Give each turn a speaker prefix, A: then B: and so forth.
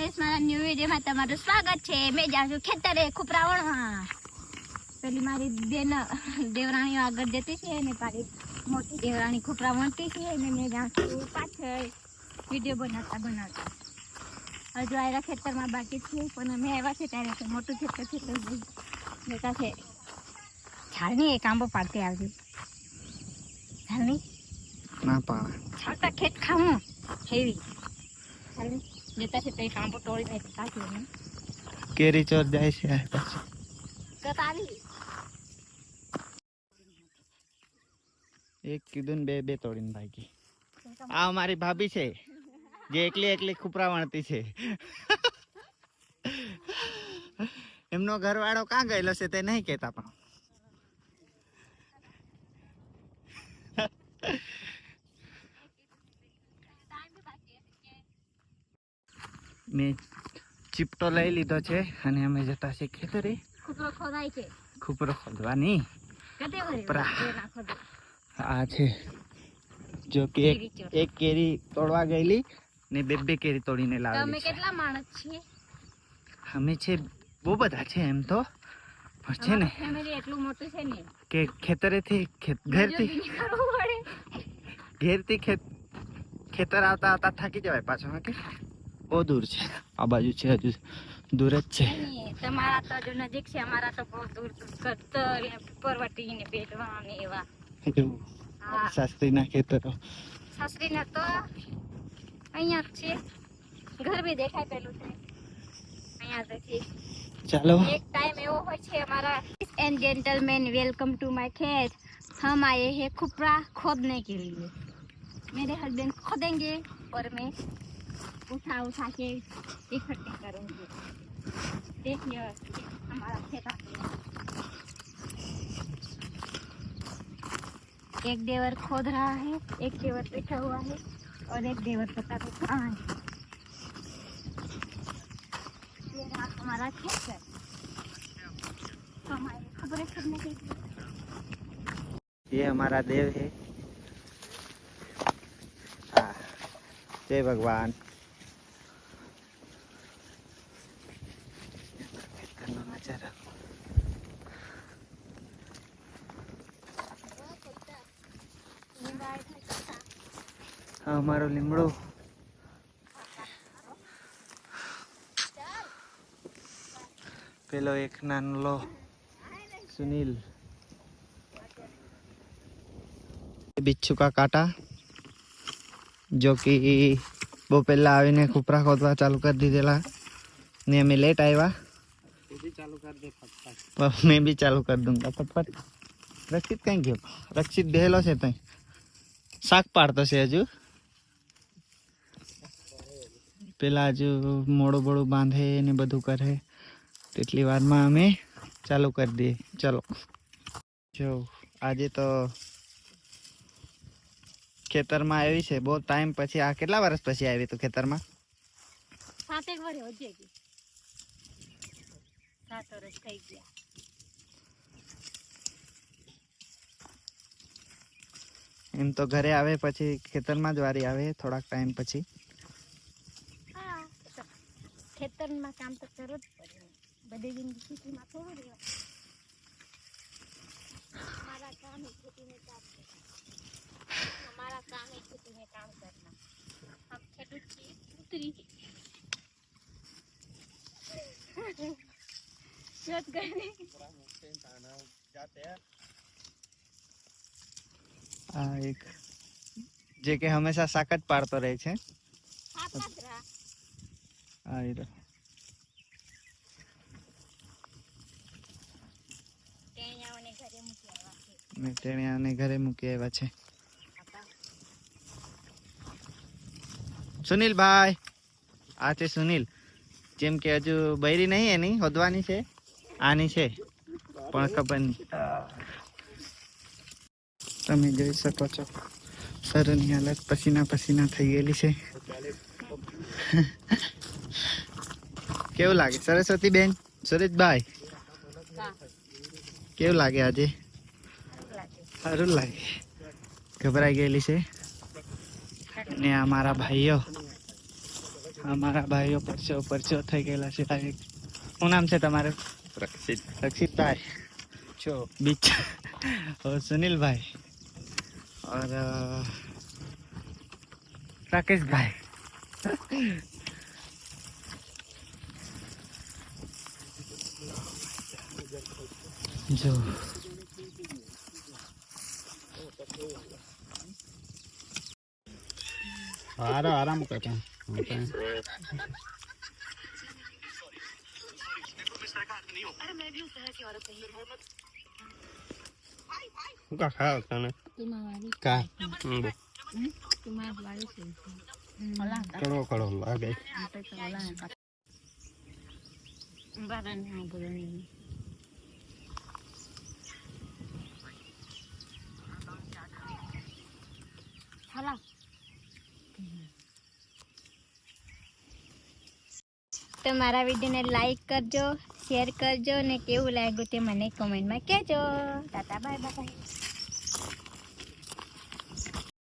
A: Guys મારા new વિડીયોમાં તમારું સ્વાગત છે. મેં જાઉં છું ખેતરે ખુપરાવણમાં. પેલી મારી બેન દેવરાણીઓ આગળ જતી છે અને મારી મોટી દેવરાણી ખુપરા વણતી છે અને મેં જાઉં છું પાછળ વીડિયો બનાવતા બનાવતા. હજુ આવ્યા ખેતરમાં બાકી છે પણ અમે આવ્યા છે ત્યારે મોટું ખેતર છે તો બેટા છે. ઝાડની એક આંબો પાડતી આવજો. ઝાડની?
B: ના પાડે.
A: ખેત ખાવું હેવી. ઝાડની? જતા છે તો એક આંબો તોડીને કાઢ્યો
B: કેરી ચોર જાય છે એક કીધું ને બે બે તોડીને ભાગી. આ અમારી ભાભી છે જે એકલી એકલી ખુપરા વણતી છે. એમનો ઘરવાળો ક્યાં ગયેલો છે તે નહીં કહેતા પણ. મેં ચીપટો લઈ લીધો છે અને અમે જતા છે ખેતરે.
A: ખુપરો છે.
B: ખોદવાની. આ છે. જો કે એક
A: કેરી
B: તોડવા ગયેલી ને બે બે કેરી તોડીને
A: તમે
B: લાવેલી છે.
A: કેટલા માણસ છીએ?
B: અમે છે બહુ બધા છે એમ તો. પણ છે ને
A: ફેમિલી એટલું મોટું છે ને.
B: કે ખેતરેથી ખેત ઘેરથી ઘેરથી ખેત ખેતર આવતા આવતા થાકી જવાય પાછો હા કે? બહુ દૂર છે આ બાજુ છે હજુ દૂર જ છે
A: નહીં, તમારા તો હજુ નજીક છે અમારા તો બહુ દૂર દૂર કતર ને પરવટી ને બેડવા ને એવા
B: એવું
A: હા
B: શાસ્ત્રીના ખેતરો
A: સાસરીને તો અહીંયા જ છે ઘર બી દેખાય પેલું છે અહીંયા તો છે
B: ચાલો
A: एक टाइम एवो હોય છે हमारा and gentleman welcome to my खेत हम आए हैं खुपरा खोदने के लिए मेरे हस्बैंड खोदेंगे और मैं उठा उठा के। इकट्ठे करूँगी देखिए हमारा खेत एक देवर खोद रहा है एक देवर बैठा हुआ है और एक देवर पता नहीं कहाँ है। हमारा खेत है। के
B: ये हमारा देव है। हाँ, जय भगवान। આ અમારો લીમડો. પેલો એક નાનલો સુનિલ. બિચ્છુ કા કાંટા, જો કે બહુ પહેલાં આવીને ખોપરા ખોદવા ચાલુ કરી દીધેલા. ને અમે લેટ આવ્યા મેં બી ચાલુ કરી દઉં. ફટફટ રક્ષિત કઈ ગયો? રક્ષિત દેલો છે ત્યાં શાક પાડતો છે હજુ? પેલા જ મોડું બોડું બાંધે ને બધું કરે. તેટલી વારમાં અમે ચાલુ કરી દઈએ. ચલો. જો આજે તો ખેતરમાં આવી છે. બહુ ટાઈમ પછી આ કેટલા વર્ષ પછી આવી તું ખેતરમાં?
A: સાત એક વર્ષ હજી સાત વર્ષ થઈ ગયા.
B: એમ તો ઘરે આવે પછી ખેતરમાં જ વારી આવે થોડાક ટાઈમ પછી.
A: ખેતરમાં કામ તો કરવું જ પડે બધી જિંદગી ખેતીમાં થોડું રહેવાય हमारा काम है खेती में काम करना हमारा काम है खेती में काम करना हम खेतूत की पुत्री जोत करने
B: આ એક જે કે હંમેશા શાક જ પાડતો રહે છે
A: हाथ मत रहा
B: આ
A: છે.
B: મેં ટેણિયાને ઘરે મૂકી આવ્યા છે. સુનિલભાઈ. આ છે સુનિલ. જેમ કે હજુ બૈરી નહીં એની હોદવાની છે. આની છે. પણ ખબર નહીં. તમે જોઈ શકો છો. સરની હાલત પસીના પસીના થઈ ગયેલી છે. કેવું લાગે? સરસ્વતી બેન સુરેશભાઈ? કેવું લાગે આજે? સારું લાગે. ગભરાઈ ગયેલી છે. અને આ મારા ભાઈઓ આ મારા ભાઈઓ પરચો પરચો થઈ ગયેલા છે. ભાઈ શું નામ છે તમારું?
C: રક્ષિત.
B: રક્ષિતભાઈ. છો બીચ.
C: ઓર સુનિલભાઈ. ઓર રાકેશભાઈ. Jo. Ada, ada muka kan. Muka. Kalau kalau lagi.
A: તો મારા વિડીયોને લાઈક કરજો શેર કરજો ને કેવું લાગ્યું તે મને કમેન્ટમાં કહેજો. Tata bye bye